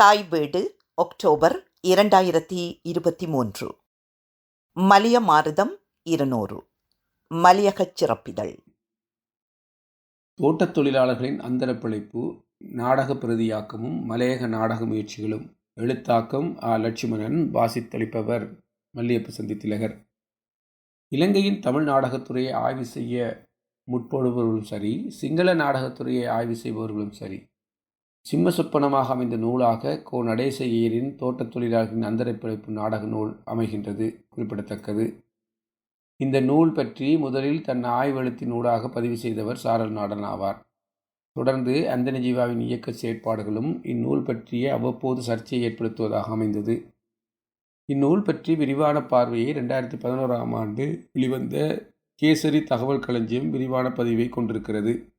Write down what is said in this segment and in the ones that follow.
தாய் வீடு ஒக்டோபர் இரண்டாயிரத்தி இருபத்தி மூன்று. மலிய மாருதம் இருநூறு. மலியகச் சிறப்பிதழ். தோட்டத் தொழிலாளர்களின் அந்தரப்பிழைப்பு நாடக பிரதியாக்கமும் மலையக நாடக முயற்சிகளும் எழுத்தாக்கம் ஆ. லட்சுமணன் வாசித்தளிப்பவர் மல்லியப்ப சந்தி திலகர். இலங்கையின் தமிழ் நாடகத்துறையை ஆய்வு செய்ய முற்படுபவர்களும் சரி சிங்கள நாடகத்துறையை ஆய்வு செய்பவர்களும் சரி சிம்மசொப்பனமாக அமைந்த நூலாக கோ. நடேசையரின் தோட்டத் தொழிலாளர்களின் அந்தரப் பிழைப்பு நாடக நூல் அமைகின்றது குறிப்பிடத்தக்கது. இந்த நூல் பற்றி முதலில் தன் ஆய்வெழுத்தி நூலாக பதிவு செய்தவர் சாரல் நாடன் ஆவார். தொடர்ந்து அந்தனி ஜீவாவின் இயக்க செயற்பாடுகளும் இந்நூல் பற்றிய அவ்வப்போது சர்ச்சையை ஏற்படுத்துவதாக அமைந்தது. இந்நூல் பற்றி விரிவான பார்வையை ரெண்டாயிரத்தி பதினோராம் ஆண்டு வெளிவந்த கேசரி தகவல் களஞ்சியம் விரிவான பதிவை கொண்டிருக்கிறது.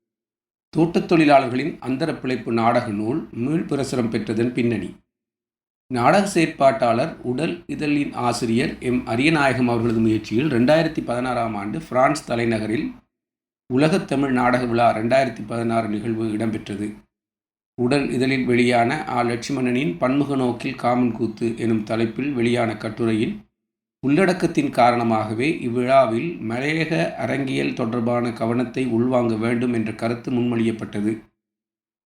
தோட்டத் தொழிலாளர்களின் அந்தரப் பிழைப்பு நாடக நூல் மீள்பிரசுரம் பெற்றதன் பின்னணி. நாடக செயற்பாட்டாளர் உடல் இதழின் ஆசிரியர் எம். அரியநாயகம் அவர்களது முயற்சியில் ரெண்டாயிரத்தி பதினாறாம் ஆண்டு பிரான்ஸ் தலைநகரில் உலகத்தமிழ் நாடக விழா ரெண்டாயிரத்தி பதினாறு நிகழ்வு இடம்பெற்றது. உடல் இதழில் வெளியான ஆ. லட்சுமணனின் பன்முக நோக்கில் காமன் கூத்து எனும் தலைப்பில் வெளியான கட்டுரையின் உள்ளடக்கத்தின் காரணமாகவே இவ்விழாவில் மலையக அரங்கியல் தொடர்பான கவனத்தை உள்வாங்க வேண்டும் என்ற கருத்து முன்மொழியப்பட்டது.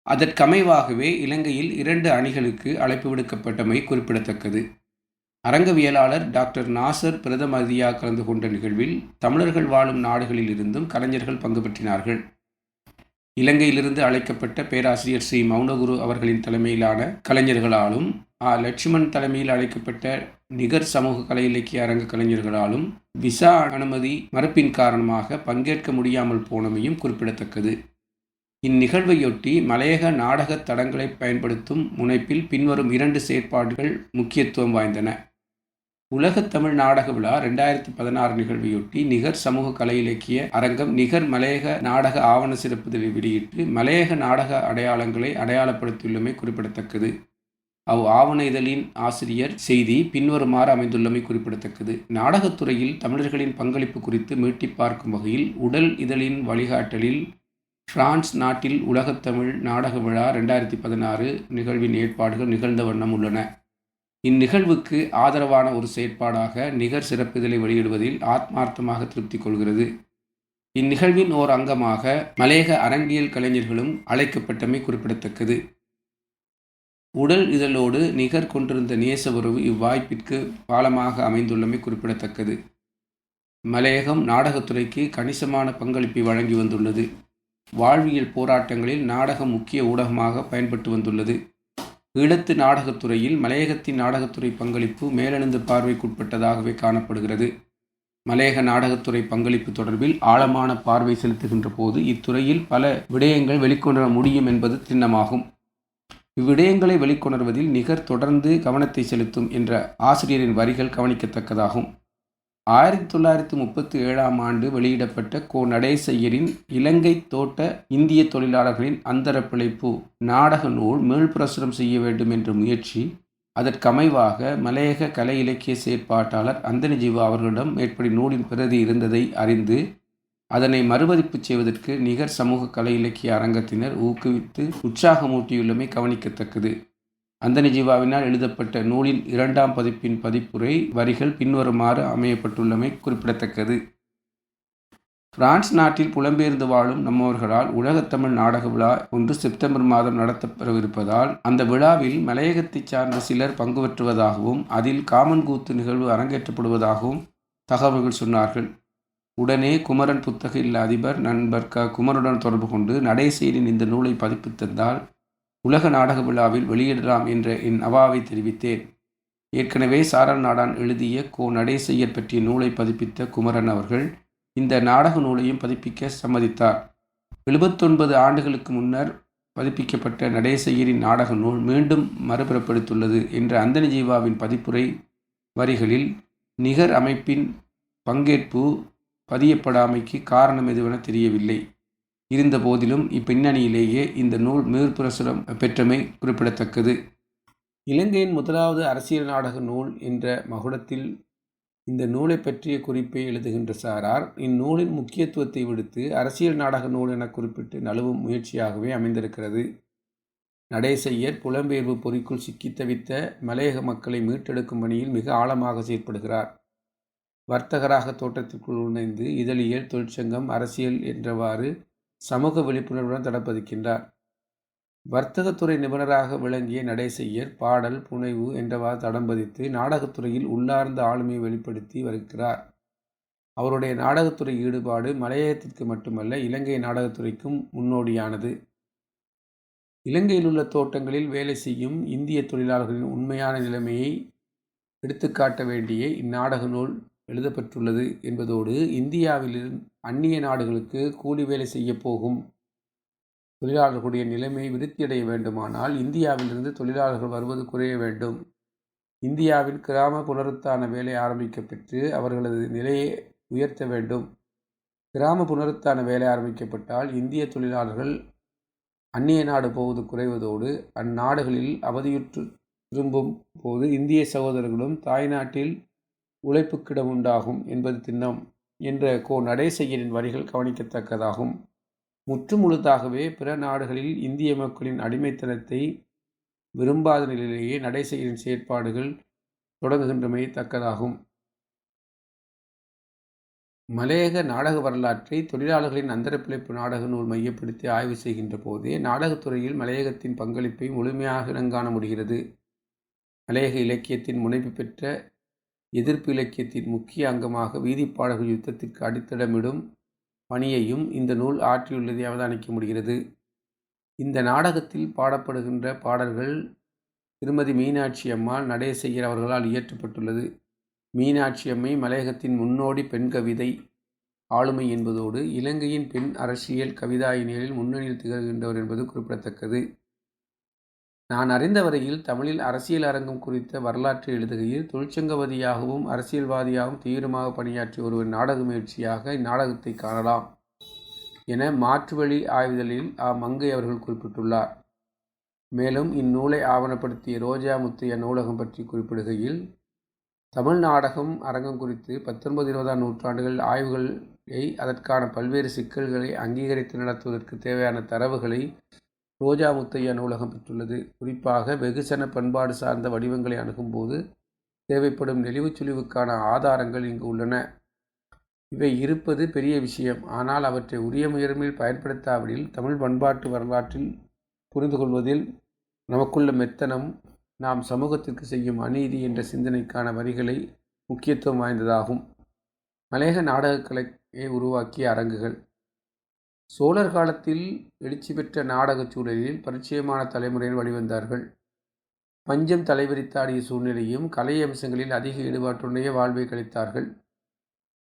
அதற்கமைவாகவே இலங்கையில் இரண்டு அணிகளுக்கு அழைப்பு விடுக்கப்பட்டமை குறிப்பிடத்தக்கது. அரங்கவியலாளர் டாக்டர் நாசர் பிரதம அதிதியாக கலந்து கொண்ட நிகழ்வில் தமிழர்கள் வாழும் நாடுகளில் இருந்தும் கலைஞர்கள் பங்கு பெற்றினார்கள். இலங்கையிலிருந்து அழைக்கப்பட்ட பேராசிரியர் ஸ்ரீ மௌனகுரு அவர்களின் தலைமையிலான கலைஞர்களாலும் ஆ லட்சுமண் தலைமையில் அழைக்கப்பட்ட நிகர் சமூக கலை இலக்கிய அரங்க கலைஞர்களாலும் விசா அனுமதி மறுப்பின் காரணமாக பங்கேற்க முடியாமல் போனமையும் குறிப்பிடத்தக்கது. இந்நிகழ்வையொட்டி மலையக நாடக தடங்களை பயன்படுத்தும் முனைப்பில் பின்வரும் இரண்டு செயற்பாடுகள் முக்கியத்துவம் வாய்ந்தன. உலகத் தமிழ் நாடக விழா ரெண்டாயிரத்தி பதினாறு நிகழ்வையொட்டி நிகர் சமூக கலை இலக்கிய அரங்கம் நிகர் மலையக நாடக ஆவண சிறப்புதலை வெளியிட்டு மலையக நாடக அடையாளங்களை அடையாளப்படுத்தியுள்ளமை குறிப்பிடத்தக்கது. அவ் ஆவண இதழின் ஆசிரியர் செய்தி பின்வருமாறு அமைந்துள்ளமை குறிப்பிடத்தக்கது. நாடகத்துறையில் தமிழர்களின் பங்களிப்பு குறித்து மீட்டி பார்க்கும் வகையில் உடல் இதழின் வழிகாட்டலில் பிரான்ஸ் நாட்டில் உலகத்தமிழ் நாடக விழா ரெண்டாயிரத்தி பதினாறு நிகழ்வின் ஏற்பாடுகள் நிகழ்ந்த வண்ணம் உள்ளன. இந்நிகழ்வுக்கு ஆதரவான ஒரு செயற்பாடாக நிகர் சிறப்பிதழை வெளியிடுவதில் ஆத்மார்த்தமாக திருப்தி கொள்கிறது. இந்நிகழ்வின் ஓர் அங்கமாக மலையக அரங்கியல் கலைஞர்களும் அழைக்கப்பட்டமை குறிப்பிடத்தக்கது. உடல் இதழோடு நிகர் கொண்டிருந்த நேச உறவு இவ்வாய்ப்பிற்கு பாலமாக அமைந்துள்ளமை குறிப்பிடத்தக்கது. மலையகம் நாடகத்துறைக்கு கணிசமான பங்களிப்பை வழங்கி வந்துள்ளது. வாழ்வியல் போராட்டங்களில் நாடகம் முக்கிய ஊடகமாக பயன்பட்டு வந்துள்ளது. ஈழத்து நாடகத்துறையில் மலையகத்தின் நாடகத்துறை பங்களிப்பு மேலெழுந்த பார்வைக்குட்பட்டதாகவே காணப்படுகிறது. மலையக நாடகத்துறை பங்களிப்பு தொடர்பில் ஆழமான பார்வை செலுத்துகின்ற போது இத்துறையில் பல விடயங்கள் வெளிக்கொணர முடியும் என்பது திண்ணமாகும். இவ்விடயங்களை வெளிக்கொணர்வதில் நிகர் தொடர்ந்து கவனத்தை செலுத்தும் என்ற ஆசிரியரின் வரிகள் கவனிக்கத்தக்கதாகும். ஆயிரத்தி தொள்ளாயிரத்தி முப்பத்தி ஏழாம் ஆண்டு வெளியிடப்பட்ட கோ நடேசையரின் இலங்கை தோட்ட இந்திய தொழிலாளர்களின் அந்தர பிழைப்பு நாடக நூல் மீள்பிரசுரம் செய்ய வேண்டும் என்ற முயற்சி அதற்கமைவாக மலையக கலை இலக்கிய செயற்பாட்டாளர் அந்தனி ஜீவா அவர்களிடம் மேற்படி நூலின் பிரதி இருந்ததை அறிந்து அதனை மறுபதிப்பு செய்வதற்கு நிகர் சமூக கலை இலக்கிய அரங்கத்தினர் ஊக்குவித்து உற்சாகமூட்டியுள்ளமை கவனிக்கத்தக்கது. அந்தனி ஜீவாவினால் எழுதப்பட்ட நூலின் இரண்டாம் பதிப்பின் பதிப்புரை வரிகள் பின்வருமாறு அமையப்பட்டுள்ளமை குறிப்பிடத்தக்கது. பிரான்ஸ் நாட்டில் புலம்பெயர்ந்து வாழும் நம்மவர்களால் உலகத்தமிழ் நாடக விழா ஒன்று செப்டம்பர் மாதம் நடத்தப்பெறவிருப்பதால் அந்த விழாவில் மலையகத்தைச் சார்ந்த சிலர் பங்கு பெற்றுவதாகவும் அதில் காமன் கூத்து நிகழ்வு அரங்கேற்றப்படுவதாகவும் தகவல்கள் சொன்னார்கள். உடனே குமரன் புத்தக இல்ல அதிபர் நண்பர் க. குமருடன் தொடர்பு கொண்டு நடேசேரின் இந்த நூலை பதிப்பு தந்தால் உலக நாடக விழாவில் வெளியிடலாம் என்ற என் அவாவை தெரிவித்தேன். ஏற்கனவே சாரல் நாடான் எழுதிய கோ நடேசையர் பற்றிய நூலை பதிப்பித்த குமரன் அவர்கள் இந்த நாடக நூலையும் பதிப்பிக்க சம்மதித்தார். எழுபத்தொன்பது ஆண்டுகளுக்கு முன்னர் பதிப்பிக்கப்பட்ட நடேசையரின் நாடக நூல் மீண்டும் மறுபிறப்படுத்துள்ளது என்ற அந்தனி ஜீவாவின் பதிப்புரை வரிகளில் நிகர் அமைப்பின் பங்கேற்பு பதியப்படாமைக்கு காரணம் எதுவென தெரியவில்லை. இருந்த போதிலும் இப்பின்னணியிலேயே இந்த நூல் மேற்பிரசுரம் பெற்றமை குறிப்பிடத்தக்கது. இலங்கையின் முதலாவது அரசியல் நாடக நூல் என்ற மகுடத்தில் இந்த நூலை பற்றிய குறிப்பை எழுதுகின்ற சாரார் இந்நூலின் முக்கியத்துவத்தை விடுத்து அரசியல் நாடக நூல் என குறிப்பிட்டு நழுவும் முயற்சியாகவே அமைந்திருக்கிறது. நடேசையர் புலம்பெயர்வு பொறிக்குள் சிக்கி தவித்த மலையக மக்களை மீட்டெடுக்கும் பணியில் மிக ஆழமாக செயற்படுகிறார். வர்த்தகராக தோட்டத்திற்குள் நுழைந்து இதழியல் தொழிற்சங்கம் அரசியல் என்றவாறு சமூக விழிப்புணர்வுடன் தடப்பதிக்கின்றார். வர்த்தகத்துறை நிபுணராக விளங்கிய நடேசையர் பாடல் புனைவு என்றவாறு தடம் பதித்து நாடகத்துறையில் உள்ளார்ந்த ஆளுமையை வெளிப்படுத்தி வருகிறார். அவருடைய நாடகத்துறை ஈடுபாடு மலையகத்திற்கு மட்டுமல்ல இலங்கை நாடகத்துறைக்கும் முன்னோடியானது. இலங்கையில் உள்ள தோட்டங்களில் வேலை செய்யும் இந்திய தொழிலாளர்களின் உண்மையான நிலைமையை எடுத்துக்காட்ட வேண்டிய இந்நாடக நூல் எழுதப்பட்டுள்ளது என்பதோடு இந்தியாவில் அந்நிய நாடுகளுக்கு கூலி வேலை செய்ய போகும் தொழிலாளர்களுடைய நிலைமை விருத்தியடைய வேண்டுமானால் இந்தியாவிலிருந்து தொழிலாளர்கள் வருவது குறைய வேண்டும். இந்தியாவில் கிராம புனருத்தான வேலை ஆரம்பிக்கப்பட்டு அவர்களது நிலையை உயர்த்த வேண்டும். கிராம புனருத்தான வேலை ஆரம்பிக்கப்பட்டால் இந்திய தொழிலாளர்கள் அந்நிய நாடு போவது குறைவதோடு அந்நாடுகளில் அவதியுற்று திரும்பும் போது இந்திய சகோதரர்களும் தாய்நாட்டில் உழைப்புக்கிடம் உண்டாகும் என்பது திண்ணம் என்ற கோ நடேசையரின் வரிகள் கவனிக்கத்தக்கதாகும். முற்றுமுழுதாகவே பிற நாடுகளில் இந்திய மக்களின் அடிமைத்தனத்தை விரும்பாத நிலையிலேயே நடேசையரின் செயற்பாடுகள் தொடங்குகின்றமை தக்கதாகும். மலையக நாடக வரலாற்றை தொழிலாளர்களின் அந்தரப்பிழைப்பு நாடக நூல் மையப்படுத்தி ஆய்வு செய்கின்ற போதே நாடகத்துறையில் மலையகத்தின் பங்களிப்பை முழுமையாக இனங்காண முடிகிறது. மலையக இலக்கியத்தின் முனைப்பு பெற்ற எதிர்ப்பு இலக்கியத்தின் முக்கிய அங்கமாக வீதிப்பாடல்கள் யுத்தத்திற்கு அடித்தளமிடும் பணியையும் இந்த நூல் ஆற்றியுள்ளதை அவதானிக்க முடிகிறது. இந்த நாடகத்தில் பாடப்படுகின்ற பாடல்கள் திருமதி மீனாட்சி அம்மாள் நடேசையர் அவர்களால் இயற்றப்பட்டுள்ளது. மீனாட்சி அம்மை மலையகத்தின் முன்னோடி பெண் கவிதை ஆளுமை என்பதோடு இலங்கையின் பெண் அரசியல் கவிதாயினியலில் முன்னணியில் திகழ்கின்றவர் என்பது குறிப்பிடத்தக்கது. நான் அறிந்த வரையில் தமிழில் அரசியல் அரங்கம் குறித்த வரலாற்றை எழுதுகையில் தொழிற்சங்கவாதியாகவும் அரசியல்வாதியாகவும் தீவிரமாக பணியாற்றிய ஒருவர் நாடக முயற்சியாக இந்நாடகத்தை காணலாம் என மாற்றுவழி ஆய்வுதலில் ஆ. மங்கை அவர்கள் குறிப்பிட்டுள்ளார். மேலும் இந்நூலை ஆவணப்படுத்திய ரோஜா முத்தைய நூலகம் பற்றி குறிப்பிடுகையில் தமிழ் நாடகம் அரங்கம் குறித்து பத்தொன்பது இருபதாம் நூற்றாண்டுகள் ஆய்வுகளை அதற்கான பல்வேறு சிக்கல்களை அங்கீகரித்து நடத்துவதற்கு தேவையான தரவுகளை ரோஜா முத்தையா நூலகம் பெற்றுள்ளது. குறிப்பாக வெகுசன பண்பாடு சார்ந்த வடிவங்களை அணுகும்போது தேவைப்படும் நெளிவுச் சுழிவுக்கான ஆதாரங்கள் இங்கு உள்ளன. இவை இருப்பது பெரிய விஷயம். ஆனால் அவற்றை உரிய முயற்சியில் பயன்படுத்தாவிடில் தமிழ் பண்பாட்டு வரலாற்றில் புரிந்து கொள்வதில் நமக்குள்ள மெத்தனம் நாம் சமூகத்திற்கு செய்யும் அநீதி என்ற சிந்தனைக்கான வரிகளை முக்கியத்துவம் வாய்ந்ததாகும். மலையக நாடகக்கலையை உருவாக்கிய அரங்குகள் சோழர் காலத்தில் எழுச்சி பெற்ற நாடகச் சூழலில் பரிச்சயமான தலைமுறையில் வழிவந்தார்கள். பஞ்சம் தலைவிரித்தாடிய சூழ்நிலையும் கலை அம்சங்களில் அதிக ஈடுபாட்டுடைய வாழ்வை கழித்தார்கள்.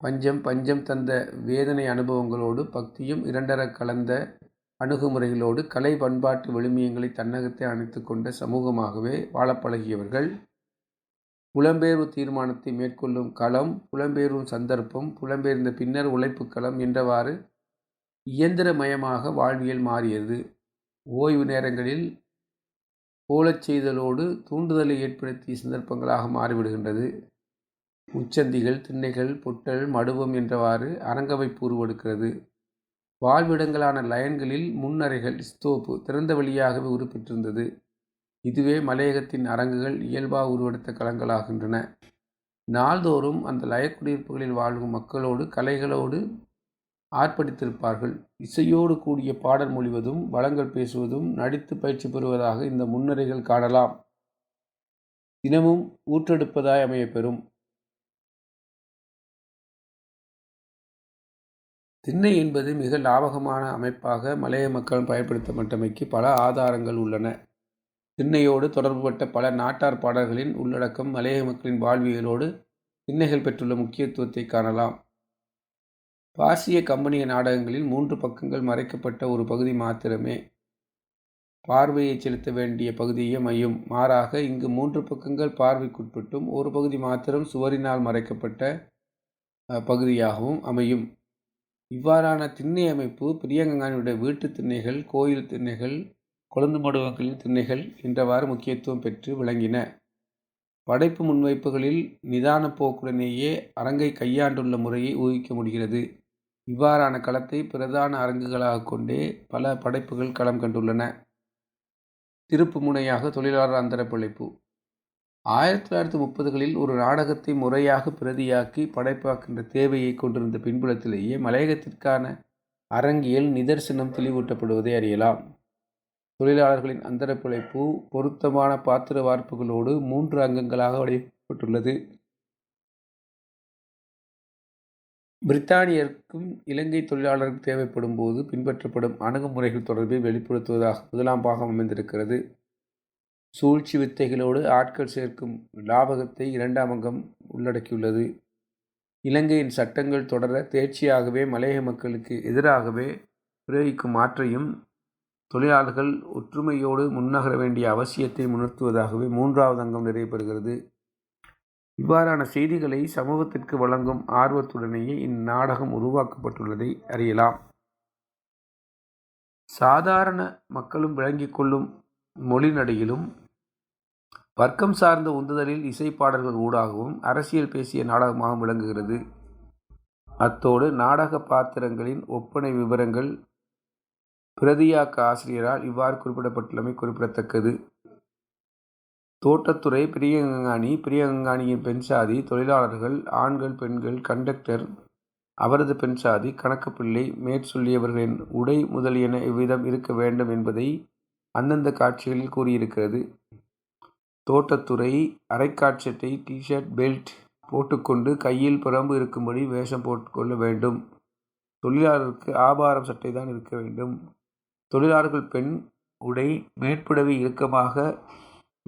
பஞ்சம் பஞ்சம் தந்த வேதனை அனுபவங்களோடு பக்தியும் இரண்டர கலந்த அணுகுமுறைகளோடு கலை பண்பாட்டு விழுமியங்களை தன்னகத்தை அணைத்து கொண்ட சமூகமாகவே வாழப்பழகியவர்கள். புலம்பெயர்வு தீர்மானத்தை மேற்கொள்ளும் களம் புலம்பெயர்வும் சந்தர்ப்பம் புலம்பெயர்ந்த பின்னர் உழைப்பு களம் என்றவாறு இயந்திரமயமாக வாழ்வியல் மாறியது. ஓய்வு நேரங்களில் போலச் செய்தலோடு தூண்டுதலை ஏற்படுத்திய சந்தர்ப்பங்களாக மாறிவிடுகின்றது. உச்சந்திகள் திண்ணைகள் பொட்டல் மடுவம் என்றவாறு அரங்கமைப்பு உருவெடுக்கிறது வாழ்விடங்களான லயன்களில் முன்னறைகள் ஸ்தோப்பு திறந்த வழியாகவே உருப்பெற்றிருந்தது. இதுவே மலையகத்தின் அரங்குகள் இயல்பாக உருவெடுத்த களங்களாகின்றன. நாள்தோறும் அந்த லயக்குடியிருப்புகளில் வாழும் மக்களோடு கலைகளோடு ஆர்ப்பரித்திருப்பார்கள். இசையோடு கூடிய பாடல் மொழிவதும் வளங்கள் பேசுவதும் நடித்து பயிற்சி பெறுவதாக இந்த முன்னுரைகள் காணலாம். தினமும் ஊற்றெடுப்பதாய் அமையப்பெறும் திண்ணை என்பது மிக லாபகமான அமைப்பாக மலைய மக்கள் பயன்படுத்தப்பட்டமைக்கு பல ஆதாரங்கள் உள்ளன. திண்ணையோடு தொடர்புபட்ட பல நாட்டார் பாடல்களின் உள்ளடக்கம் மலைய மக்களின் வாழ்வியலோடு திண்ணைகள் பெற்றுள்ள முக்கியத்துவத்தை காணலாம். பாசிய கம்பெனிய நாடகங்களில் மூன்று பக்கங்கள் மறைக்கப்பட்ட ஒரு பகுதி மாத்திரமே. பார்வையை செலுத்த வேண்டிய பகுதியே மையும். மாறாக இங்கு மூன்று பக்கங்கள் பார்வைக்குட்பட்டும் ஒரு பகுதி மாத்திரம் சுவரினால் மறைக்கப்பட்ட பகுதியாகவும் அமையும். இவ்வாறான திண்ணை அமைப்பு பிரியங்கங்கானுடைய வீட்டு திண்ணைகள் கோயில் திண்ணைகள் கொழுந்து மடுவங்களின் திண்ணைகள் என்றவாறு முக்கியத்துவம் பெற்று விளங்கின. படைப்பு முன்வைப்புகளில் நிதான போக்குடனேயே அரங்கை கையாண்டுள்ள முறையை ஊகிக்க முடிகிறது. இவ்வாறான களத்தை பிரதான அரங்குகளாக கொண்டே பல படைப்புகள் களம் கண்டுள்ளன. திருப்பு முனையாக தொழிலாளர் அந்தர பிழைப்பு. ஆயிரத்தி தொள்ளாயிரத்தி முப்பதுகளில் ஒரு நாடகத்தை முறையாக பிரதியாக்கி படைப்பாக்கின்ற தேவையை கொண்டிருந்த பின்புலத்திலேயே மலையகத்திற்கான அரங்கியல் நிதர்சனம் தெளிவூட்டப்படுவதை அறியலாம். தொழிலாளர்களின் அந்தர பிழைப்பு பொருத்தமான பாத்திர வார்ப்புகளோடு மூன்று அங்கங்களாக வடிவப்பட்டுள்ளது. பிரித்தானியருக்கும் இலங்கை தொழிலாளருக்கு தேவைப்படும் போது பின்பற்றப்படும் அணுகுமுறைகள் தொடர்பை வெளிப்படுத்துவதாக முதலாம் பாகம் அமைந்திருக்கிறது. சூழ்ச்சி வித்தைகளோடு ஆட்கள் சேர்க்கும் லாபகத்தை இரண்டாம் அங்கம் உள்ளடக்கியுள்ளது. இலங்கையின் சட்டங்கள் தொடர தேர்ச்சியாகவே மலையக மக்களுக்கு எதிராகவே பிரயோகிக்கும் ஆற்றையும் தொழிலாளர்கள் ஒற்றுமையோடு முன்னகர வேண்டிய அவசியத்தை உணர்த்துவதாகவே மூன்றாவது அங்கம் நிறைவேறுகிறது இவ்வாறான செய்திகளை சமூகத்திற்கு வழங்கும் ஆர்வத்துடனேயே இந்நாடகம் உருவாக்கப்பட்டுள்ளதை அறியலாம். சாதாரண மக்களும் விளங்கிக் கொள்ளும் மொழி நடையிலும் வர்க்கம் சார்ந்த உந்துதலில் இசைப்பாடல்கள் ஊடாகவும் அரசியல் பேசிய நாடகமாக விளங்குகிறது. அத்தோடு நாடக பாத்திரங்களின் ஒப்பனை விவரங்கள் பிரதியாக்க ஆசிரியரால் இவ்வாறு குறிப்பிடப்பட்டுள்ளமை குறிப்பிடத்தக்கது. தோட்டத்துறை பிரியங்கங்காணி பிரியங்கங்காணியின் பெண் சாதி தொழிலாளர்கள் ஆண்கள் பெண்கள் கண்டக்டர் அவரது பெண் சாதி கணக்குப்பிள்ளை மேற்சொல்லியவர்களின் உடை முதலியன இவ்விதம் இருக்க வேண்டும் என்பதை அந்தந்த காட்சிகளில் கூறியிருக்கிறது. தோட்டத்துறை அரைக்காட்சட்டை டிஷர்ட் பெல்ட் போட்டுக்கொண்டு கையில் புறம்பு இருக்கும்படி வேஷம் போட்டுக்கொள்ள வேண்டும். தொழிலாளருக்கு ஆபாரம் சட்டை தான் இருக்க வேண்டும். தொழிலாளர்கள் பெண் உடை மேற்புடவை இறுக்கமாக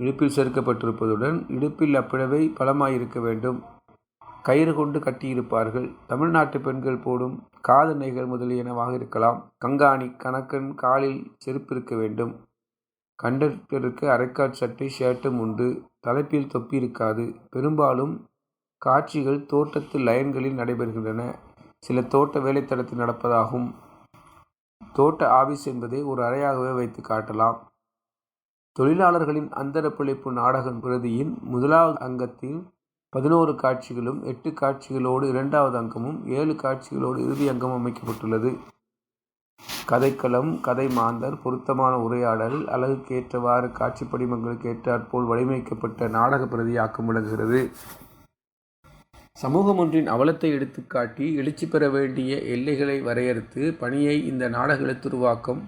இடுப்பில் சேர்க்கப்பட்டிருப்பதுடன் இடுப்பில் அப்பிழவை பலமாயிருக்க வேண்டும். கயிறு கொண்டு கட்டியிருப்பார்கள். தமிழ்நாட்டு பெண்கள் போடும் காது நெய்கள் முதலியனவாக இருக்கலாம். கங்காணி கணக்கன் காலில் செருப்பு இருக்க வேண்டும். கண்டக்டருக்கு அரைக்கால் சட்டை ஷர்ட்டும் உண்டு. தலைப்பில் தொப்பி இருக்காது. பெரும்பாலும் காட்சிகள் தோட்டத்து லைன்களில் நடைபெறுகின்றன. சில தோட்ட வேலைத்தடத்தில் நடப்பதாகும். தோட்ட ஆபீஸ் என்பதை ஒரு அறையாகவே வைத்து காட்டலாம். தொழிலாளர்களின் அந்தர பிழைப்பு நாடகம் பிரதியின் முதலாவது அங்கத்தில் பதினோரு காட்சிகளும் எட்டு காட்சிகளோடு இரண்டாவது அங்கமும் ஏழு காட்சிகளோடு இறுதி அங்கமும் அமைக்கப்பட்டுள்ளது. கதைக்களம் கதை மாந்தர் பொருத்தமான உரையாடல் அழகுக்கேற்றவாறு காட்சி படிமங்களுக்கு ஏற்றாற்போல் வடிவமைக்கப்பட்ட நாடக பிரதியாக்கம் விளங்குகிறது. சமூகம் ஒன்றின் அவலத்தை எடுத்துக்காட்டி எழுச்சி பெற வேண்டிய எல்லைகளை வரையறுத்து பணியை இந்த நாடக எழுத்துருவாக்கம்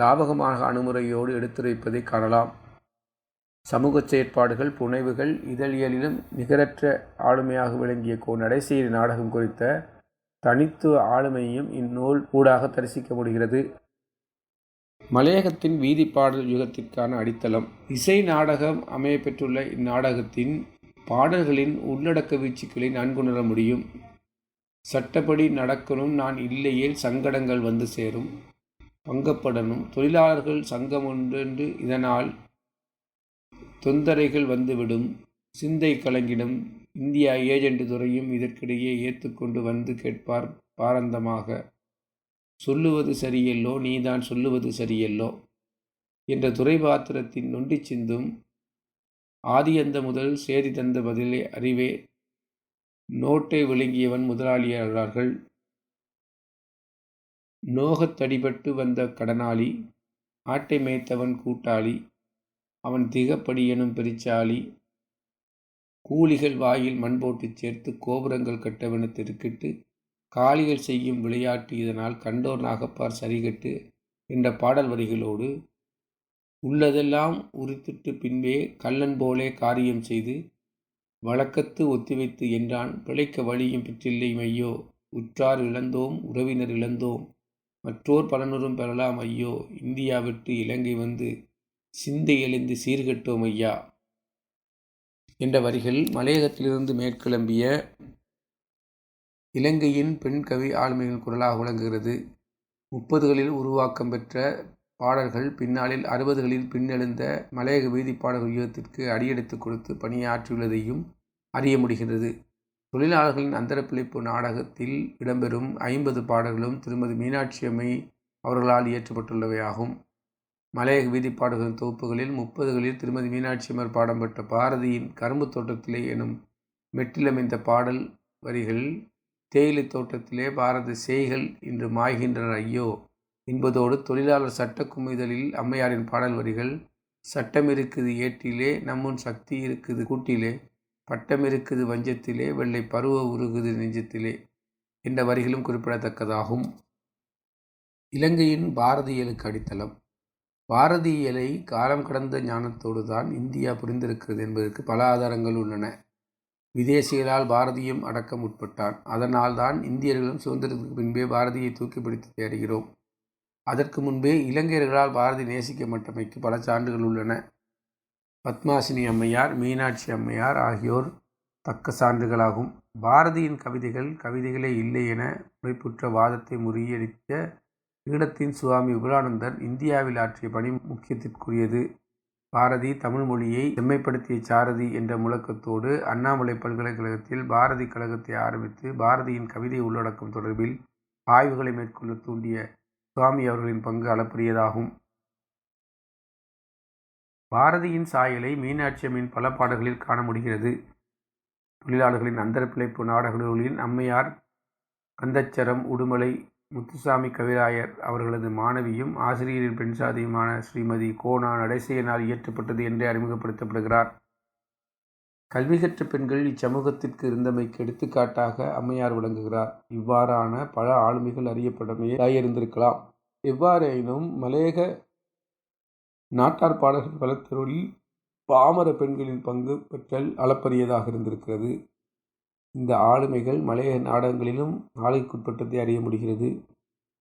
லாபகமாக அணுமுறையோடு எடுத்துரைப்பதை காணலாம். சமூக செயற்பாடுகள் புனைவுகள் இதழியலிலும் நிகரற்ற ஆளுமையாக விளங்கிய கோ நடைசெய்தி நாடகம் குறித்த தனித்துவ ஆளுமையையும் இந்நூல் ஊடாக தரிசிக்க முடிகிறது மலையகத்தின் வீதி பாடல் யுகத்திற்கான அடித்தளம். இசை நாடகம் அமைய பெற்றுள்ள இந்நாடகத்தின் பாடல்களின் உள்ளடக்க வீச்சுக்களை நன்குணர முடியும். சட்டப்படி நடக்கணும் நான் இல்லையேல் சங்கடங்கள் வந்து சேரும். பங்கப்படணும். தொழிலாளர்கள் சங்கம் ஒன்றென்று இதனால் தொந்தரைகள் வந்துவிடும். சிந்தை கலங்கிடும். இந்தியா ஏஜெண்ட் துறையும் இதற்கிடையே ஏற்றுக்கொண்டு வந்து கேட்பார் பாரந்தமாக. சொல்லுவது சரியல்லோ? நீதான் சொல்லுவது சரியல்லோ? என்ற துறை பாத்திரத்தின் நொண்டி சிந்தும் ஆதியந்த முதல் சேதி தந்த பதிலை அறிவே. நோட்டை விழுங்கியவன் முதலாளியாளர்கள் நோகத்தடிபட்டு வந்த கடனாளி ஆட்டை மேய்த்தவன் கூட்டாளி அவன் திகப்படி எனும் பெரிச்சாளி கூலிகள் வாயில் மண் போட்டு சேர்த்து கோபுரங்கள் கட்டவென திருக்கிட்டு காளிகள் செய்யும் விளையாட்டு இதனால் கண்டோர் நாகப்பார் சரிகட்டு என்ற பாடல் வரிகளோடு உள்ளதெல்லாம் உரித்திட்டு பின்பே கள்ளன் போலே காரியம் செய்து வழக்கத்து ஒத்திவைத்து என்றான் பிழைக்க வழியும் பெற்றில்லை மையோ உற்றார் இழந்தோம் உறவினர் இழந்தோம் மற்றோர் பலனரும் பெறலாம் ஐயோ. இந்தியா விட்டு இலங்கை வந்து சிந்தை எழுந்து சீர்கட்டோம் ஐயா. என்ற வரிகள் மலையகத்திலிருந்து மேற்கிளம்பிய இலங்கையின் பெண் கவி ஆளுமையின் குரலாக விளங்குகிறது. முப்பதுகளில் உருவாக்கம் பெற்ற பாடல்கள் பின்னாளில் அறுபதுகளில் பின்னெழுந்த மலையக வீதி பாடல் யுகத்திற்கு அடியெடுத்து கொடுத்து பணியாற்றியுள்ளதையும் அறிய முடிகிறது தொழிலாளர்களின் அந்தரப்பிழைப்பு நாடகத்தில் இடம்பெறும் ஐம்பது பாடல்களும் திருமதி மீனாட்சி அம்மை அவர்களால் இயற்றப்பட்டுள்ளவையாகும். மலையக வீதிப்பாடுகளின் தொகுப்புகளில் முப்பதுகளில் திருமதி மீனாட்சி அம்மர் பாடம் பெற்ற பாரதியின் கரும்பு தோட்டத்திலே எனும் மெட்டிலமைந்த பாடல் வரிகள் தேயிலை தோட்டத்திலே பாரத செய்கள் இன்று மாய்கின்றனர் ஐயோ! என்பதோடு தொழிலாளர் சட்ட குமிதலில் அம்மையாரின் பாடல் வரிகள் சட்டம் இருக்குது ஏட்டிலே நம்முன் சக்தி இருக்குது கூட்டிலே பட்டம் இருக்குது வஞ்சத்திலே வெள்ளை பருவ உருகுது நெஞ்சத்திலே என்ற வரிகளும் குறிப்பிடத்தக்கதாகும். இலங்கையின் பாரதியலுக்கு அடித்தளம். பாரதியலை காலம் கடந்த ஞானத்தோடு தான் இந்தியா புரிந்திருக்கிறது என்பதற்கு பல ஆதாரங்கள் உள்ளன. விதேசிகளால் பாரதியும் அடக்கம் உட்பட்டான் அதனால் தான் இந்தியர்களும் சுதந்திரத்துக்கு பின்பே பாரதியை தூக்கி பிடித்து தேடுகிறோம். அதற்கு முன்பே இலங்கையர்களால் பாரதி நேசிக்கப்பட்டமைக்கு பல சான்றுகள் உள்ளன. பத்மாசினி அம்மையார் மீனாட்சி அம்மையார் ஆகியோர் தக்க சான்றுகளாகும். பாரதியின் கவிதைகள் கவிதைகளே இல்லை என உழைப்புற்ற வாதத்தை முறியடித்த ஈழத்தின் சுவாமி விபுலானந்தர் இந்தியாவில் ஆற்றிய பணி முக்கியத்திற்குரியது. பாரதி தமிழ் மொழியை செம்மைப்படுத்திய சாரதி என்ற முழக்கத்தோடு அண்ணாமலை பல்கலைக்கழகத்தில் பாரதி கழகத்தை ஆரம்பித்து பாரதியின் கவிதை உள்ளடக்கம் தொடர்பில் ஆய்வுகளை மேற்கொள்ள தூண்டிய சுவாமி அவர்களின் பங்கு அளப்பரியதாகும். பாரதியின் சாயலை மீனாட்சி அம்மின் பல பாடல்களில் காண முடிகிறது. தொழிலாளர்களின் அந்தர பிழைப்பு நாடக அம்மையார் கந்தச்சரம் உடுமலை முத்துசாமி கவிராயர் அவர்களது மாணவியும் ஆசிரியரின் பெண்சாதியுமான ஸ்ரீமதி கோனா நடைசையனால் இயற்றப்பட்டது என்றே அறிமுகப்படுத்தப்படுகிறார். கல்வி கற்ற பெண்கள் இச்சமூகத்திற்கு இருந்தமைக்கு எடுத்துக்காட்டாக அம்மையார் விளங்குகிறார். இவ்வாறான பல ஆளுமைகள் அறியப்படமையே இருந்திருக்கலாம் எவ்வாறேனும் மலேக நாட்டார் பாடல்கள் வளர்த்தருளில் பாமர பெண்களின் பங்கு பெற்றல் அளப்பரியதாக இருந்திருக்கிறது. இந்த ஆளுமைகள் மலையக நாடகங்களிலும் ஆலைக்குட்பட்டதை அறிய முடிகிறது.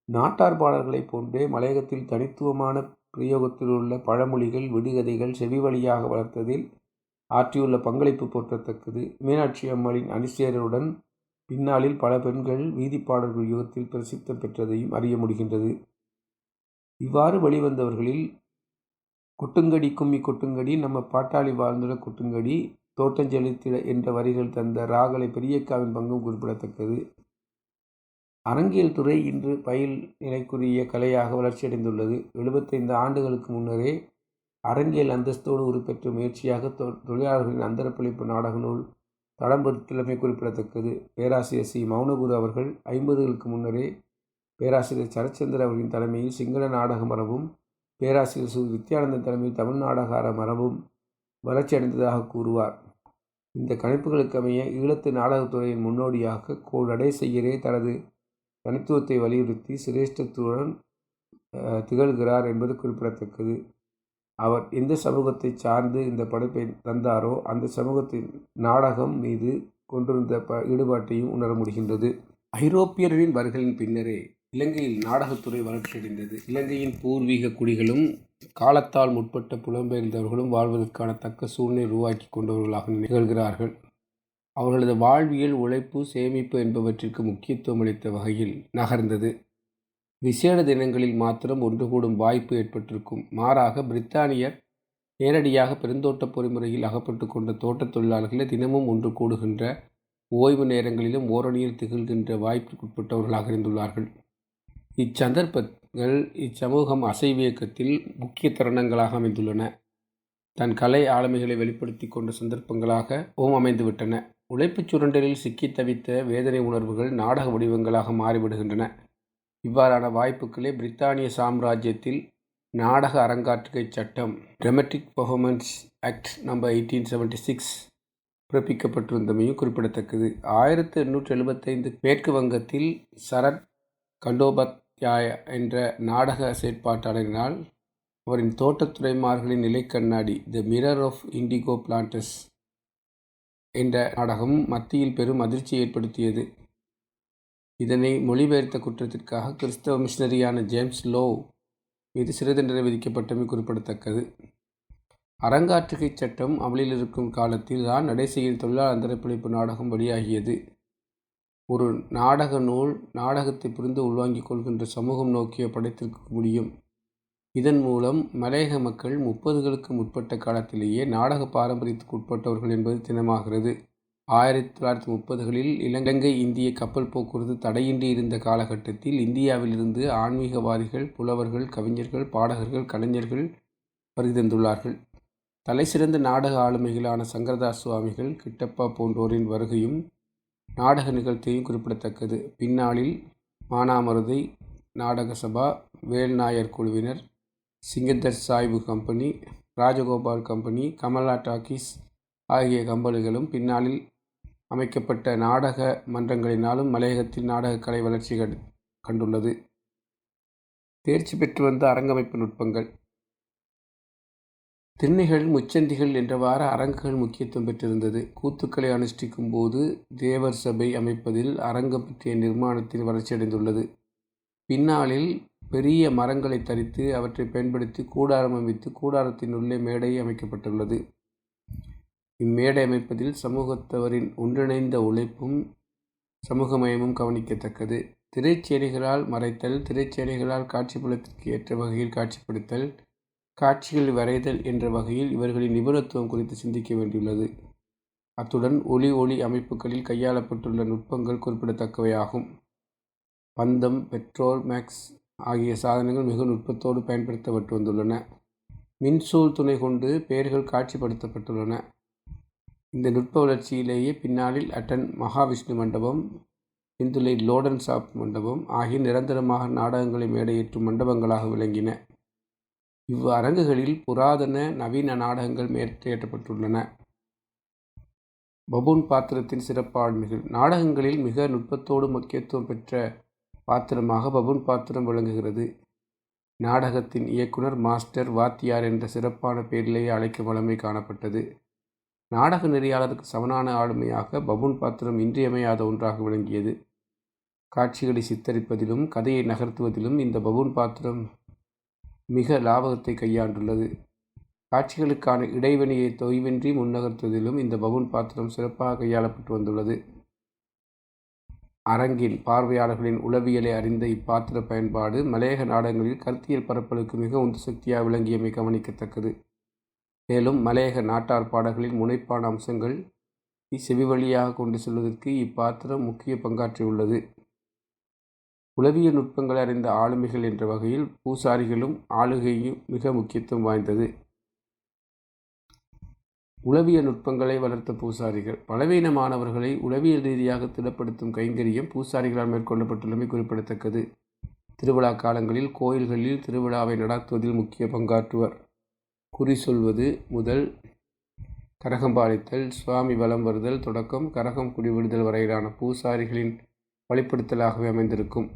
நாட்டார் பாடல்களைப் போன்றே மலையகத்தில் தனித்துவமான பிரயோகத்தில் உள்ள பழமொழிகள் விடுகதைகள் செவி வழியாக வளர்த்ததில் ஆற்றியுள்ள பங்களிப்பு போற்றத்தக்கது மீனாட்சி அம்மாளின் அணிசேரருடன் பின்னாளில் பல பெண்கள் வீதிப்பாடல்கள் யுகத்தில் பிரசித்தம் பெற்றதையும் அறிய முடிகின்றது. இவ்வாறு வெளிவந்தவர்களில் கொட்டுங்கடி கும்மி கொட்டுங்கடி நம்ம பாட்டாளி வாழ்ந்துள்ள கொட்டுங்கடி தோட்டஞ்செலுத்திட என்ற வரிகள் தந்த ராகலை பெரியக்காவின் பங்கும் குறிப்பிடத்தக்கது. அரங்கியல் துறை இன்று பயில் நிலைக்குரிய கலையாக வளர்ச்சியடைந்துள்ளது. எழுபத்தைந்து ஆண்டுகளுக்கு முன்னரே அரங்கியல் அந்தஸ்தோடு உருப்பெற்ற முயற்சியாக தொ தொழிலாளர்களின் அந்தரப்பளிப்பு நாடக நூல் தடம்படுத்திலமை குறிப்பிடத்தக்கது. பேராசிரியர் சி. மௌனகுரு அவர்கள் ஐம்பதுகளுக்கு முன்னரே பேராசிரியர் சரச்சந்திர அவர்களின் தலைமையில் சிங்கள நாடக மரபும் பேராசிரியர் சு. வித்யானந்தன் தலைமையில் தமிழ் நாடகார மரபும் வளர்ச்சியடைந்ததாக கூறுவார். இந்த கணிப்புகளுக்கமைய ஈழத்து நாடகத்துறையின் முன்னோடியாக கோடடை நடேசையரே தனது தனித்துவத்தை வலியுறுத்தி சிரேஷ்டத்துடன் திகழ்கிறார் என்பது குறிப்பிடத்தக்கது. அவர் எந்த சமூகத்தை சார்ந்து இந்த படைப்பை தந்தாரோ அந்த சமூகத்தின் நாடகம் மீது கொண்டிருந்த ப ஈடுபாட்டையும் உணர முடிகின்றது. ஐரோப்பியர்களின் வருகையின் பின்னரே இலங்கையில் நாடகத்துறை வளர்ச்சியடைந்தது இலங்கையின் பூர்வீக குடிகளும் காலத்தால் முற்பட்ட புலம்பெயர்ந்தவர்களும் வாழ்வதற்கான தக்க சூழ்நிலை உருவாக்கி கொண்டவர்களாக நிகழ்கிறார்கள். அவர்களது வாழ்வியல் உழைப்பு சேமிப்பு என்பவற்றிற்கு முக்கியத்துவம் அளித்த வகையில் நகர்ந்தது. விசேட தினங்களில் மாத்திரம் ஒன்று கூடும் வாய்ப்பு ஏற்பட்டிருக்கும். மாறாக பிரித்தானியர் நேரடியாக பெருந்தோட்ட பொறிமுறையில் அகப்பட்டு கொண்ட தோட்டத் தொழிலாளர்களை தினமும் ஒன்று கூடுகின்ற ஓய்வு நேரங்களிலும் ஓரணியில் திகழ்கின்ற வாய்ப்புக்குட்பட்டவர்களாக இருந்துள்ளார்கள். இச்சந்தர்ப்பங்கள் இச்சமூகம் அசைவியக்கத்தில் முக்கிய தருணங்களாக அமைந்துள்ளன. தன் கலை ஆளுமைகளை வெளிப்படுத்தி கொண்ட சந்தர்ப்பங்களாகவும் அமைந்துவிட்டன. உழைப்புச் சுரண்டலில் சிக்கித் தவித்த வேதனை உணர்வுகள் நாடக வடிவங்களாக மாறிவிடுகின்றன. இவ்வாறான வாய்ப்புகளே பிரித்தானிய சாம்ராஜ்யத்தில் நாடக அரங்காற்றுகை சட்டம் dramatic performance act number eighteen seventy six பிறப்பிக்கப்பட்டிருந்தமையும் குறிப்பிடத்தக்கது. ஆயிரத்தி எண்ணூற்றி எழுபத்தைந்து மேற்கு வங்கத்தில் சரத் கண்டோபத்யாய என்ற நாடக செயற்பாட்டாளரினால் அவரின் தோட்டத்துறைமார்களின் நிலைக்கண்ணாடி the mirror of indigo planters என்ற நாடகம் மத்தியில் பெரும் அதிர்ச்சி ஏற்படுத்தியது. இதனை மொழிபெயர்த்த குற்றத்திற்காக கிறிஸ்தவ மிஷினரியான ஜேம்ஸ் லோ மீது சிறை தண்டனை விதிக்கப்பட்டமை குறிப்பிடத்தக்கது. அரங்காற்றுகை சட்டம் அமலில் இருக்கும் காலத்தில் தான் நடைசெய்யும் தொழிலாளர் அந்தரப்பிழைப்பு நாடகம் வெளியாகியது. ஒரு நாடக நூல் நாடகத்தை புரிந்து உள்வாங்கிக் கொள்கின்ற சமூகம் நோக்கிய படைத்திருக்க முடியும். இதன் மூலம் மலையக மக்கள் முப்பதுகளுக்கு முற்பட்ட காலத்திலேயே நாடக பாரம்பரியத்துக்கு உட்பட்டவர்கள் என்பது தினமாகிறது. ஆயிரத்தி தொள்ளாயிரத்தி முப்பதுகளில் இலங்கை இந்திய கப்பல் போக்குவரத்து தடையின்றி இருந்த காலகட்டத்தில் இந்தியாவிலிருந்து ஆன்மீகவாதிகள் புலவர்கள் கவிஞர்கள் பாடகர்கள் கலைஞர்கள் வருகை தந்துள்ளார்கள் தலைசிறந்த நாடக ஆளுமைகளான சங்கரதாஸ் சுவாமிகள் கிட்டப்பா போன்றோரின் வருகையும் நாடக நிகழ்ச்சியும் குறிப்பிடத்தக்கது. பின்னாளில் மானாமருதை நாடக சபா வேல்நாயர் குழுவினர் சிங்கந்தர் சாய்வு company Rajagopal company Kamala talkies ஆகிய கம்பெனிகளும் பின்னாளில் அமைக்கப்பட்ட நாடக மன்றங்களினாலும் மலையகத்தில் நாடகக்கலை வளர்ச்சி கண்டுள்ளது. தேர்ச்சி பெற்று வந்த அரங்கமைப்பு நுட்பங்கள் திண்ணைகள் முச்சந்திகள் என்றவாறு அரங்குகள் முக்கியத்துவம் பெற்றிருந்தது. கூத்துக்களை அனுஷ்டிக்கும் போது தேவர் சபை அமைப்பதில் அரங்கம் பற்றிய நிர்மாணத்தில் வளர்ச்சியடைந்துள்ளது பின்னாளில் பெரிய மரங்களை தரித்து அவற்றை பயன்படுத்தி கூடாரம் அமைத்து கூடாரத்தின் உள்ளே மேடை அமைக்கப்பட்டுள்ளது. இம்மேடை அமைப்பதில் சமூகத்தவரின் ஒன்றிணைந்த உழைப்பும் சமூகமயமும் கவனிக்கத்தக்கது. திரைச்சேரிகளால் மறைத்தல் திரைச்சேரிகளால் காட்சிப்புலத்திற்கு ஏற்ற வகையில் காட்சிப்படுத்தல் காட்சிகள் வரைதல் என்ற வகையில் இவர்களின் நிபுணத்துவம் குறித்து சிந்திக்க வேண்டியுள்ளது. அத்துடன் ஒளி ஒளி அமைப்புகளில் கையாளப்பட்டுள்ள நுட்பங்கள் குறிப்பிடத்தக்கவையாகும். பந்தம் பெட்ரோல் மேக்ஸ் ஆகிய சாதனங்கள் மிக நுட்பத்தோடு பயன்படுத்தப்பட்டு வந்துள்ளன. மின்சூல் துணை கொண்டு பெயர்கள் காட்சிப்படுத்தப்பட்டுள்ளன. இந்த நுட்ப வளர்ச்சியிலேயே பின்னாளில் அட்டன் மகாவிஷ்ணு மண்டபம் இந்துலை லோடன் சாப் மண்டபம் ஆகிய நிரந்தரமாக நாடகங்களை மேடையேற்றும் மண்டபங்களாக விளங்கின. இவ் அரங்குகளில் புராதன நவீன நாடகங்கள் மேற்கேற்றப்பட்டுள்ளன. பபூன் பாத்திரத்தின் சிறப்பாண்மைகள். நாடகங்களில் மிக நுட்பத்தோடு முக்கியத்துவம் பெற்ற பாத்திரமாக பபூன் பாத்திரம் விளங்குகிறது. நாடகத்தின் இயக்குனர் மாஸ்டர் வாத்தியார் என்ற சிறப்பான பெயரிலேயே அழைக்கும் வளமை காணப்பட்டது. நாடக நெறியாளருக்கு சமனான ஆளுமையாக பபூன் பாத்திரம் இன்றியமையாத ஒன்றாக விளங்கியது. காட்சிகளை சித்தரிப்பதிலும் கதையை நகர்த்துவதிலும் இந்த பபூன் பாத்திரம் மிக லாபகத்தை கையாண்டுள்ளது. காட்சிகளுக்கான இடைவெளியை தொய்வின்றி முன்னகர்த்துவதிலும் இந்த பவுன் பாத்திரம் சிறப்பாக கையாளப்பட்டு வந்துள்ளது. அரங்கின் பார்வையாளர்களின் உளவியலை அறிந்த இப்பாத்திர பயன்பாடு மலையக நாடகங்களில் கருத்தியல் பரப்பலுக்கு மிக உந்து சக்தியாக விளங்கியமை கவனிக்கத்தக்கது. மேலும் மலையக நாட்டார் பாடல்களின் முனைப்பான அம்சங்கள் செவி வழியாக கொண்டு செல்வதற்கு இப்பாத்திரம் முக்கிய பங்காற்றியுள்ளது. உளவியல் நுட்பங்களை அறிந்த ஆளுமைகள் என்ற வகையில் பூசாரிகளும் ஆளுகையும் மிக முக்கியத்துவம் வாய்ந்தது. உளவிய நுட்பங்களை வளர்த்த பூசாரிகள். பலவீனமானவர்களை உளவியல் ரீதியாக திடப்படுத்தும் கைங்கரியம் பூசாரிகளால் மேற்கொள்ளப்பட்டுள்ளமை குறிப்பிடத்தக்கது. திருவிழா காலங்களில் கோயில்களில் திருவிழாவை நடத்துவதில் முக்கிய பங்காற்றுவர். குறி சொல்வது முதல் கரகம்பாலித்தல் சுவாமி வலம் வருதல் தொடக்கம் கரகம் குடிவிடுதல் வரையிலான பூசாரிகளின் வழிப்படுத்தலாகவே அமைந்திருக்கும்.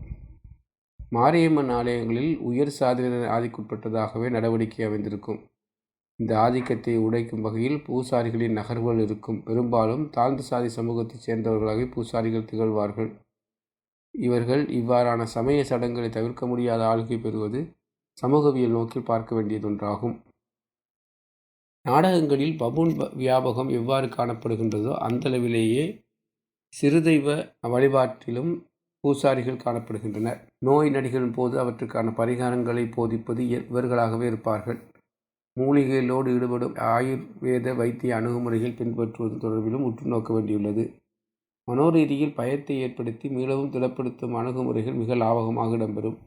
மாரியம்மன் ஆலயங்களில் உயர் சாதியினர் ஆதிக்குட்பட்டதாகவே நடவடிக்கை அமைந்திருக்கும். இந்த ஆதிக்கத்தை உடைக்கும் வகையில் பூசாரிகளின் நகர்வுகள் இருக்கும். பெரும்பாலும் தாழ்ந்த சாதி சமூகத்தைச் சேர்ந்தவர்களாகவே பூசாரிகள் திகழ்வார்கள். இவர்கள் இவ்வாறான சமய சடங்குகளை தவிர்க்க முடியாத ஆளுகை பெறுவது சமூகவியல் நோக்கில் பார்க்க வேண்டியதொன்றாகும். நாடகங்களில் பபூன் வியாபகம் எவ்வாறு காணப்படுகின்றதோ அந்தளவிலேயே சிறுதெய்வ வழிபாட்டிலும் பூசாரிகள் காணப்படுகின்றனர். நோய் நடிகளின் போது அவற்றுக்கான பரிகாரங்களை போதிப்பது இவர்களாகவே இருப்பார்கள். மூலிகைகளோடு ஈடுபடும் ஆயுர்வேத வைத்திய அணுகுமுறைகள் பின்பற்றுவது தொடர்பிலும் உற்று நோக்க வேண்டியுள்ளது. மனோரீதியில் பயத்தை ஏற்படுத்தி மீளவும் திடப்படுத்தும் அணுகுமுறைகள் மிக லாபகமாக இடம்பெறும்.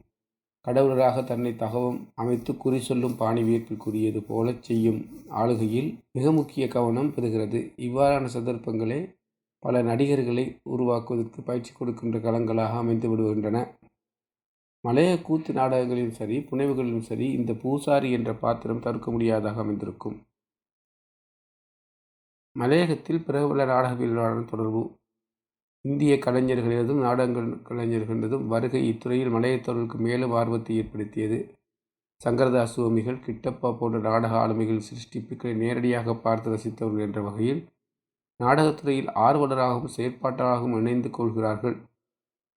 கடவுளராக தன்னை தகவும் அமைத்து குறி சொல்லும் பாணி வியப்பிற்குரியது போலச் செய்யும் ஆளுகையில் மிக முக்கிய கவனம் பெறுகிறது. இவ்வாறான சந்தர்ப்பங்களே பல நடிகர்களை உருவாக்குவதற்கு பயிற்சி கொடுக்கின்ற களங்களாக அமைந்து விடுகின்றன. மலைய கூத்து நாடகங்களிலும் சரி புனைவுகளிலும் சரி இந்த பூசாரி என்ற பாத்திரம் தவிர்க்க முடியாதாக அமைந்திருக்கும். மலையகத்தில் பிரபல நாடகவியலாளர் தொடர்பு. இந்திய கலைஞர்களினதும் நாடகங்கள் கலைஞர்களினதும் வருகை இத்துறையில் மலையத்தொழிலுக்கு மேலும் ஆர்வத்தை ஏற்படுத்தியது. சங்கரதாஸ் சுவாமிகள் கிட்டப்பா போன்ற நாடக ஆளுமைகள் சிருஷ்டிப்புகளை நேரடியாக பார்த்து ரசித்தவர்கள் என்ற வகையில் நாடகத்துறையில் ஆர்வலராகவும் செயற்பாட்டாளராகவும் இணைந்து கொள்கிறார்கள்.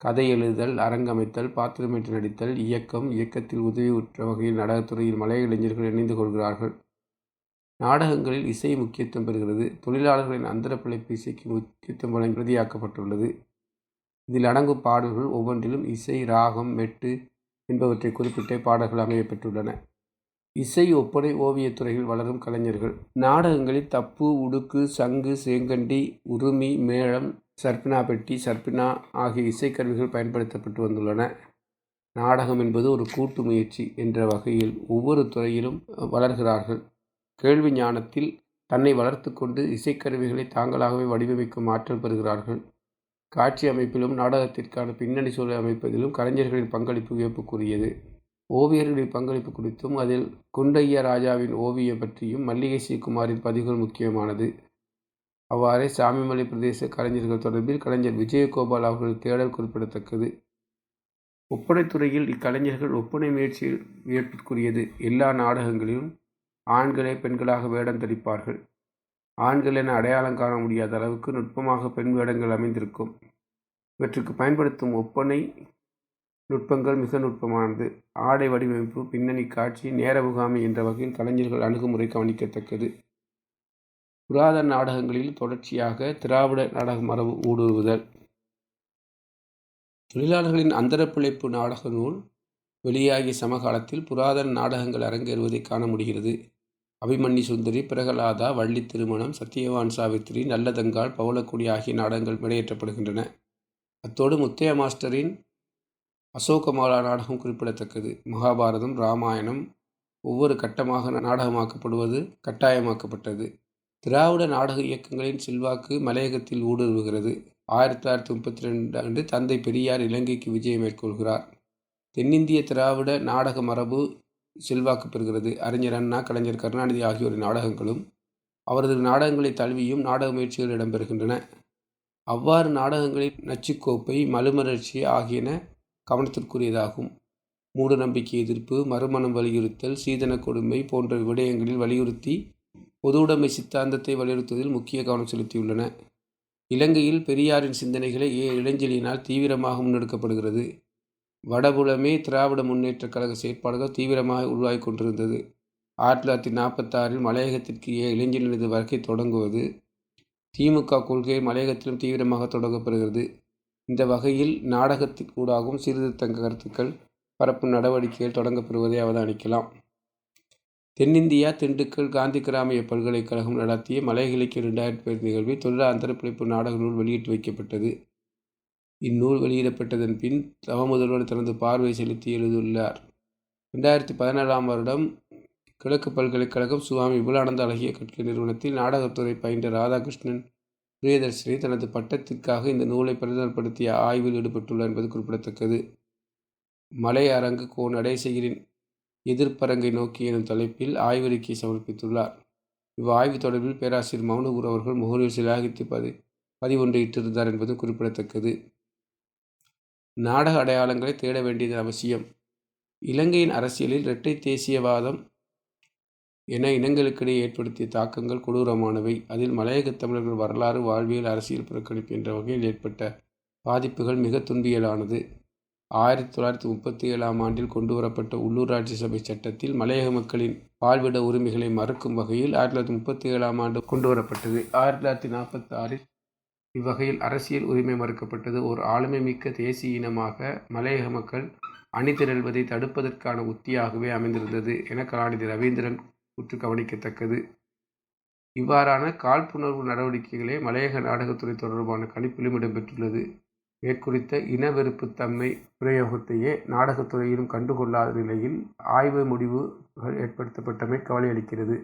கதை எழுதுதல் அரங்கமைத்தல் பாத்திரமேற்று நடித்தல் இயக்கம் இயக்கத்தில் உதவி உற்ற வகையில் நாடகத்துறையில் மலைய இளைஞர்கள் இணைந்து கொள்கிறார்கள். நாடகங்களில் இசை முக்கியத்துவம் பெறுகிறது. தொழிலாளர்களின் அந்தர பிழைப்பு இசைக்கு முக்கியத்துவம் வழங்கி பிரதியாக்கப்பட்டுள்ளது இதில் அடங்கும் பாடல்கள் ஒவ்வொன்றிலும் இசை ராகம் மெட்டு என்பவற்றை குறிப்பிட்டே பாடல்கள் அமையப்பெற்றுள்ளன இசை ஒப்பனை ஓவியத்துறையில் வளரும் கலைஞர்கள். நாடகங்களில் தப்பு உடுக்கு சங்கு சேங்கண்டி உருமி மேளம் சர்பினா பெட்டி சர்பினா ஆகிய இசைக்கருவிகள் பயன்படுத்தப்பட்டு வந்துள்ளன. நாடகம் என்பது ஒரு கூட்டு முயற்சி என்ற வகையில் ஒவ்வொரு துறையிலும் வளர்கிறார்கள். கேள்வி ஞானத்தில் தன்னை வளர்த்து கொண்டு இசைக்கருவிகளை தாங்களாகவே வடிவமைக்கும் ஆற்றல் பெறுகிறார்கள். காட்சி அமைப்பிலும் நாடகத்திற்கான பின்னணி சூழல் அமைப்பதிலும் கலைஞர்களின் பங்களிப்பு வியப்புக்குரியது. ஓவியர்களின் பங்களிப்பு குறித்தும் அதில் குண்டைய ராஜாவின் ஓவியம் பற்றியும் மல்லிகை சிவகுமாரின் பதிவுகள் முக்கியமானது. அவ்வாறே சாமிமலை பிரதேச கலைஞர்கள் தொடர்பில் கலைஞர் விஜயகோபால் அவர்களின் தேடல் குறிப்பிடத்தக்கது. ஒப்பனைத்துறையில் இக்கலைஞர்கள் ஒப்பனை முயற்சியில் வியப்பிற்குரியது. எல்லா நாடகங்களிலும் ஆண்களே பெண்களாக வேடம் தரிப்பார்கள். ஆண்கள் என அடையாளம் காண முடியாத அளவுக்கு நுட்பமாக பெண் வேடங்கள் அமைந்திருக்கும். இவற்றுக்கு பயன்படுத்தும் ஒப்பனை நுட்பங்கள் மிக நுட்பமானது. ஆடை வடிவமைப்பு பின்னணி காட்சி நேர முகாமை என்ற வகையில் கலைஞர்கள் அணுகுமுறை கவனிக்கத்தக்கது. புராதன நாடகங்களில் தொடர்ச்சியாக திராவிட நாடக மரபு ஊடுருவுதல். தொழிலாளர்களின் அந்தரப்பிழைப்பு நாடக நூல் வெளியாகிய சமகாலத்தில் புராதன நாடகங்கள் அரங்கேறுவதை காண முடிகிறது. அபிமன்னி சுந்தரி பிரகலாதா வள்ளி திருமணம் சத்தியவான் சாவித்திரி நல்லதங்கால் பவளக்குடி ஆகிய நாடகங்கள் வெளியேற்றப்படுகின்றன. அத்தோடு முத்தைய மாஸ்டரின் அசோகமாலா நாடகம் குறிப்பிடத்தக்கது. மகாபாரதம் ராமாயணம் ஒவ்வொரு கட்டமாக நாடகமாக்கப்படுவது கட்டாயமாக்கப்பட்டது. திராவிட நாடக இயக்கங்களின் செல்வாக்கு மலையகத்தில் ஊடுருவுகிறது. ஆயிரத்தி தொள்ளாயிரத்தி முப்பத்தி ரெண்டு ஆண்டு தந்தை பெரியார் இலங்கைக்கு விஜயம் மேற்கொள்கிறார். தென்னிந்திய திராவிட நாடக மரபு செல்வாக்கு பெறுகிறது. அறிஞர் அண்ணா கலைஞர் கருணாநிதி ஆகியோரின் நாடகங்களும் அவரது நாடகங்களை தழுவியும் நாடக முயற்சிகள் இடம்பெறுகின்றன. அவ்வாறு நாடகங்களின் நச்சுக்கோப்பை மலுமலர்ச்சி ஆகியன கவனத்திற்குரியதாகும். மூடநம்பிக்கை எதிர்ப்பு மறுமணம் வலியுறுத்தல் சீதன கொடுமை போன்ற விடயங்களில் வலியுறுத்தி பொதுவுடைமை சித்தாந்தத்தை வலியுறுத்துவதில் முக்கிய கவனம் செலுத்தியுள்ளன. இலங்கையில் பெரியாரின் சிந்தனைகளை ஏ இளைஞலினால் தீவிரமாக முன்னெடுக்கப்படுகிறது. வடபுலமே திராவிட முன்னேற்றக் கழக செயற்பாடுகள் தீவிரமாக உருவாகி கொண்டிருந்தது. ஆயிரத்தி தொள்ளாயிரத்தி நாற்பத்தாறில் மலையகத்திற்கு ஏ இளைஞர்களது வருகை தொடங்குவது திமுக கொள்கை மலையகத்திலும் தீவிரமாக தொடங்கப்படுகிறது. இந்த வகையில் நாடகத்தின் கூடாகவும் கருத்துக்கள் பரப்பும் நடவடிக்கைகள் தொடங்கப்பெறுவதை அவதானிக்கலாம். தென்னிந்தியா திண்டுக்கல் காந்தி கிராமிய பல்கலைக்கழகம் நடத்திய மலைகிழக்கு இரண்டாயிரத்தி பேர் நிகழ்வில் தொழிலாந்தர அந்தரப்பிழைப்பு நாடக நூல் வெளியிட்டு வைக்கப்பட்டது. இந்நூல் வெளியிடப்பட்டதன் பின் தவமுதல்வர் தனது பார்வை செலுத்தி எழுதியுள்ளார். ரெண்டாயிரத்தி பதினேழாம் வருடம் கிழக்கு பல்கலைக்கழகம் சுவாமி விபுலானந்த அழகிய கற்கை நிறுவனத்தில் நாடகத்துறை பயின்ற ராதாகிருஷ்ணன் பிரியதர்ஷினி தனது பட்டத்திற்காக இந்த நூலை பிரதமப்படுத்திய ஆய்வில் ஈடுபட்டுள்ளார் என்பது குறிப்பிடத்தக்கது. மலை அரங்கு கோ நடேசகிரின் எதிர்ப்பரங்கை நோக்கி எனும் தலைப்பில் ஆய்வறிக்கை சமர்ப்பித்துள்ளார். இவ்வாய்வு தொடர்பில் பேராசிரியர் மௌனகுரு அவர்கள் முகநூல் சிலாகித்து பதி பதிவொன்றையிட்டிருந்தார் என்பது குறிப்பிடத்தக்கது. நாடக அடையாளங்களை தேட வேண்டியது அவசியம். இலங்கையின் அரசியலில் இரட்டை தேசியவாதம் என இனங்களுக்கிடையே ஏற்படுத்திய தாக்கங்கள் கொடூரமானவை. அதில் மலையகத் தமிழர்கள் வரலாறு வாழ்வியல் அரசியல் புறக்கணிப்பு என்ற வகையில் ஏற்பட்ட பாதிப்புகள் மிக துன்பியலானது. ஆயிரத்தி தொள்ளாயிரத்தி முப்பத்தி ஏழாம் ஆண்டில் கொண்டுவரப்பட்ட உள்ளூராட்சி சபை சட்டத்தில் மலையக மக்களின் வாழ்விட உரிமைகளை மறுக்கும் வகையில் ஆயிரத்தி தொள்ளாயிரத்தி முப்பத்தி ஏழாம் ஆண்டு கொண்டுவரப்பட்டது ஆயிரத்தி தொள்ளாயிரத்தி நாற்பத்தி ஆறில் இவ்வகையில் அரசியல் உரிமை மறுக்கப்பட்டது. ஒரு ஆளுமைமிக்க தேசிய இனமாக மலையக மக்கள் அணிதிரள்வதை தடுப்பதற்கான உத்தியாகவே அமைந்திருந்தது என கலாநிதி ரவீந்திரன் உற்று கவனிக்கத்தக்கது. இவ்வாறான காழ்ப்புணர்வு நடவடிக்கைகளே மலையக நாடகத்துறை தொடர்பான கணிப்பிலும் இடம்பெற்றுள்ளது. மேற்குறித்த இனவெறுப்புத்தன்மை பிரயோகத்தையே நாடகத்துறையிலும் கண்டுகொள்ளாத நிலையில் ஆய்வு முடிவுகள் ஏற்படுத்தப்பட்டமை கவலையளிக்கிறது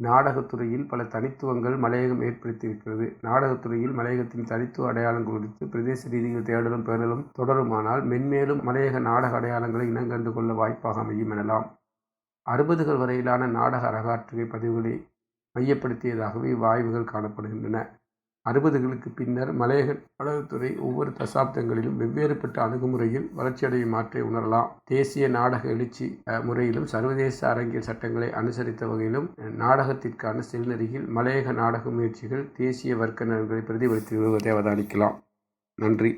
நாடகத்துறையில் பல தனித்துவங்கள் மலையகம் ஏற்படுத்தியிருக்கிறது. நாடகத்துறையில் மலையகத்தின் தனித்துவ அடையாளம் குறித்து பிரதேச ரீதியில் தேடலும் பேணலும் தொடருமானால் மென்மேலும் மலையக நாடக அடையாளங்களை இனங்கண்டு கொள்ள வாய்ப்பாக அமையும் எனலாம். அறுபதுகள் வரையிலான நாடக அரகாற்றுகை பதிவுகளை மையப்படுத்தியதாகவே இவ்வாய்வுகள் காணப்படுகின்றன. அறுபதுகளுக்கு பின்னர் மலையக நாடகத்துறை ஒவ்வொரு தசாப்தங்களிலும் வெவ்வேறுபட்ட அணுகுமுறையில் வளர்ச்சியடையும் மாற்றை உணரலாம். தேசிய நாடக எழுச்சி முறையிலும் சர்வதேச அரங்கியல் சட்டங்களை அனுசரித்த வகையிலும் நாடகத்திற்கான செல்நெறியில் மலையக நாடக முயற்சிகள் தேசிய வர்க்க நலன்களை பிரதிபலித்து வருவதை அவதானிக்கலாம். நன்றி.